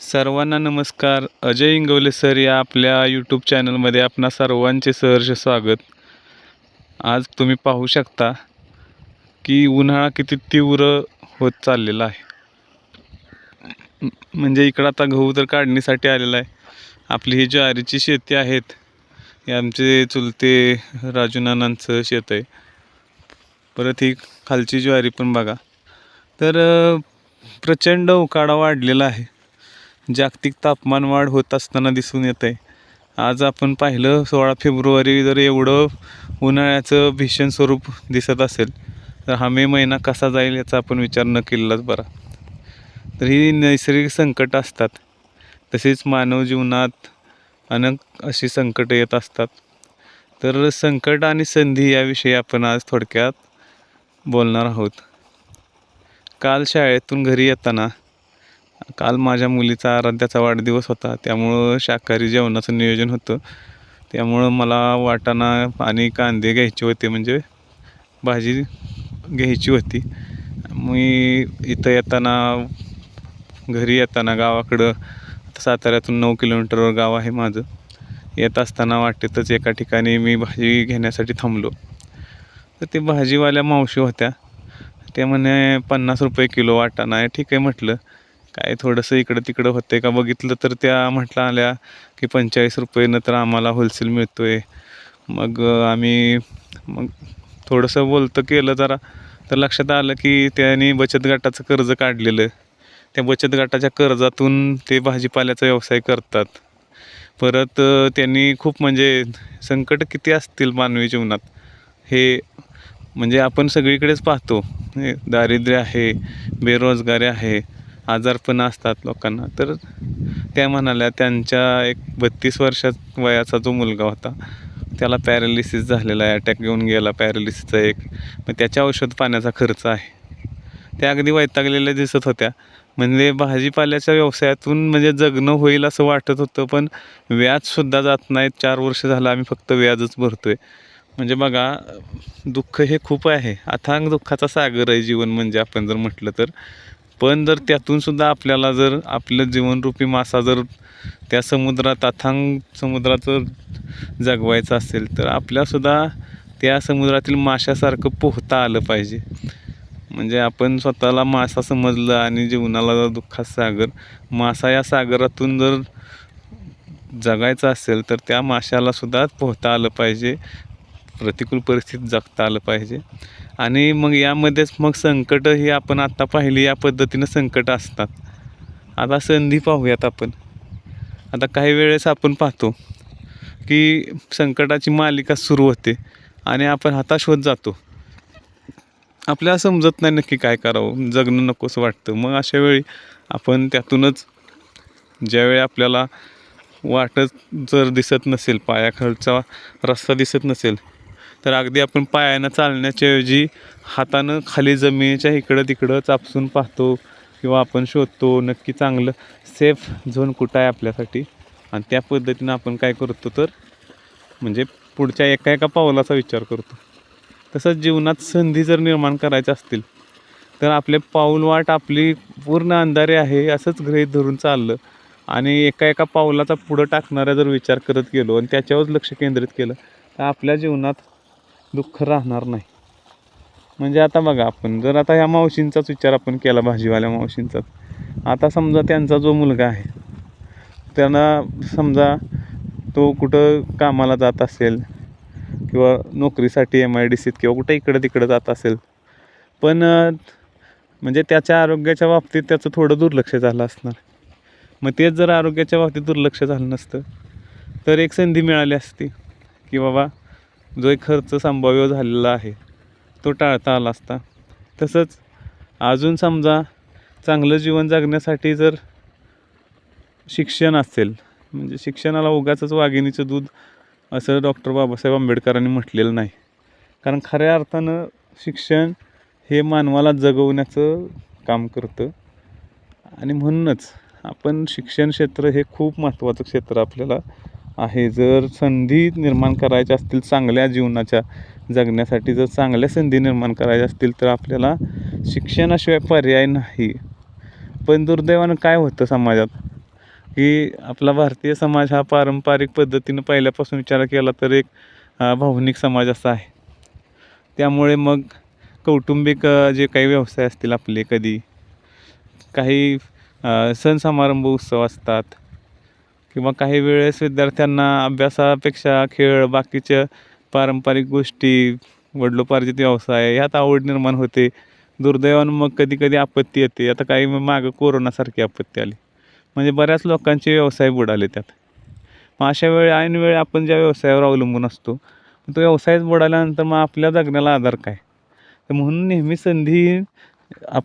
सर्वांना नमस्कार. अजय इंगवले सर या आपल्या यूट्यूब चॅनलमध्ये आपणा सर्वांचे सहर्ष स्वागत. आज तुम्ही पाहू शकता की उन्हाळा किती तीव्र होत चाललेला आहे. म्हणजे इकडं आता गहू तर काढणीसाठी आलेला आहे. आपली ही ज्वारीची शेती आहेत. हे आमचे चुलते राजूनानांचं शेत आहे. परत ही खालची ज्वारी पण बघा. तर प्रचंड उकाडा वाढलेला आहे. जागतिक तापमान वाढ होत असताना दिसून येत आहे आज आपण पाहिलं सोळा फेब्रुवारी जर एवढं उन्हाळ्याचं भीषण स्वरूप दिसत असेल तर हा मे महिना कसा जाईल याचा आपण विचार न केलेलाच बरा. तर ही नैसर्गिक संकट असतात. तसेच मानव जीवनात अनेक अशी संकटं येत असतात. तर संकट आणि संधी याविषयी आपण आज थोडक्यात बोलणार आहोत. काल शाळेतून घरी येताना काल माझ्या मुलीचा आराध्याचा वाढदिवस होता त्यामुळं शाकाहारी जेवणाचं नियोजन होतं. त्यामुळं मला वाटाणा आणि कांदे घ्यायचे होते म्हणजे भाजी घ्यायची होती. मी इथं येताना घरी येताना गावाकडं साताऱ्यातून नऊ किलोमीटरवर गाव आहे माझं. येत असताना वाटेतच एका ठिकाणी मी भाजी घेण्यासाठी थांबलो. तर ते भाजीवाल्या मावशी होत्या. ते म्हणे पन्नास रुपये किलो वाटाणा आहे ठीक आहे म्हटलं. काय थोडंसं इकडं तिकडं होतंय का बघितलं तर त्या म्हटलं आल्या की पंचेचाळीस रुपयेनं तर आम्हाला होलसेल मिळतो आहे मग आम्ही मग थोडंसं बोलतं केलं जरा. तर लक्षात आलं की त्यांनी बचत गटाचं कर्ज काढलेलं. त्या बचत गटाच्या कर्जातून ते भाजीपाल्याचा व्यवसाय करतात. परत त्यांनी खूप म्हणजे संकट किती असतील मानवी जीवनात. हे म्हणजे आपण सगळीकडेच पाहतो. हे दारिद्र्य आहे बेरोजगारी आहे. आजारपण असतात लोकांना. तर त्या म्हणाल्या त्यांच्या एक बत्तीस वर्षात वयाचा जो मुलगा होता त्याला पॅरालिसिस झालेला आहे. अटॅक घेऊन गेला पॅरालिसिसचा एक. मग त्याच्या औषध पाण्याचा खर्च आहे. त्या अगदी वैतागलेल्या दिसत होत्या. म्हणजे भाजीपाल्याच्या व्यवसायातून म्हणजे जगणं होईल असं वाटत होतं पण व्याजसुद्धा जात नाहीत. चार वर्ष झालं आम्ही फक्त व्याजच भरतो आहे म्हणजे बघा दुःख हे खूप आहे. अथांग दुःखाचा सागर आहे जीवन म्हणजे आपण जर म्हटलं तर. पण जर त्यातून सुद्धा आपल्याला जर आपलं जीवनरूपी मासा जर त्या समुद्रात अथांग समुद्रात जगवायचं असेल तर आपल्यासुद्धा त्या समुद्रातील माशासारखं पोहता आलं पाहिजे. म्हणजे आपण स्वतःला मासा समजलं आणि जीवनाला जर दुःखात सागर मासा या सागरातून जर जगायचं असेल तर त्या माशालासुद्धा पोहता आलं पाहिजे. प्रतिकूल परिस्थितीत जगता आलं पाहिजे. आणि मग यामध्येच मग संकट ही आपण आत्ता पाहिली या पद्धतीनं संकट असतात. आता संधी पाहूयात आपण. आता काही वेळेस आपण पाहतो की संकटाची मालिका सुरू होते आणि आपण हताश होत जातो. आपल्याला समजत नाही नक्की काय करावं जगणं नकोच वाटतं. मग अशा वेळी आपण त्यातूनच ज्यावेळी आपल्याला वाटत जर दिसत नसेल पायाखालचा रस्ता दिसत नसेल तर अगदी आपण पायानं चालण्याच्या ऐवजी हातानं खाली जमिनीच्या इकडं तिकडं चापसून पाहतो किंवा आपण शोधतो नक्की चांगलं सेफ झोन कुठं आहे आपल्यासाठी. आणि त्या पद्धतीनं आपण काय करतो तर म्हणजे पुढच्या एका एका पावलाचा विचार करतो. तसंच जीवनात संधी जर निर्माण करायच्या असतील तर आपले पाऊलवाट आपली पूर्ण अंधारे आहे असंच गृहीत धरून चाललं आणि एका एका पावलाचा पुढं टाकणारा जर विचार करत गेलो आणि त्याच्यावर लक्ष केंद्रित केलं तर आपल्या जीवनात दुःख राहणार नाही. म्हणजे आता बघा आपण जर आता ह्या मावशींचाच विचार आपण केला भाजीवाल्या मावशींचाच. आता समजा त्यांचा जो मुलगा आहे त्यांना समजा तो कुठं कामाला जात असेल किंवा नोकरीसाठी एम आय डी सीत किंवा कुठं इकडं तिकडं जात असेल पण म्हणजे त्याच्या आरोग्याच्या बाबतीत त्याचं थोडं दुर्लक्ष झालं असणार. मग तेच जर आरोग्याच्या बाबतीत दुर्लक्ष झालं नसतं तर एक संधी मिळाली असती की बाबा जो एक खर्च संभाव्य झालेला आहे तो टाळता आला असता. तसंच अजून समजा चांगलं जीवन जगण्यासाठी जर शिक्षण असेल म्हणजे शिक्षणाला उगाचंच वाघिणीचं दूध असं डॉक्टर बाबासाहेब आंबेडकरांनी म्हटलेलं नाही. कारण खऱ्या अर्थानं शिक्षण हे मानवाला जगवण्याचं काम करतं. आणि म्हणूनच आपण शिक्षण क्षेत्र हे खूप महत्त्वाचं क्षेत्र आपल्याला आहे. जर संधी निर्माण करायच्या असतील चांगल्या जीवनाच्या जगण्यासाठी जर चांगल्या संधी निर्माण करायच्या असतील तर आपल्याला शिक्षणाशिवाय पर्याय नाही. पण दुर्दैवानं काय होतं समाजात? की आपला भारतीय समाज हा पारंपरिक पद्धतीनं पहिल्यापासून विचार केला तर एक भावनिक समाज असा आहे. त्यामुळे मग कौटुंबिक जे काही व्यवसाय असतील आपले कधी काही सण समारंभ उत्सव असतात किंवा काही वेळेस विद्यार्थ्यांना अभ्यासापेक्षा खेळ बाकीच्या पारंपरिक गोष्टी वडिलोपार्जित व्यवसाय ह्यात आवड निर्माण होते. दुर्दैवानं मग कधी कधी आपत्ती येते. आता काही मग मागं कोरोनासारखी आपत्ती आली. म्हणजे बऱ्याच लोकांचे व्यवसाय बुडाले त्यात. मग अशा वेळी ऐनवेळी आपण ज्या व्यवसायावर अवलंबून असतो तो व्यवसायच बुडाल्यानंतर मग आपल्या जगण्याला आधार काय? तर म्हणून नेहमी संधी आपण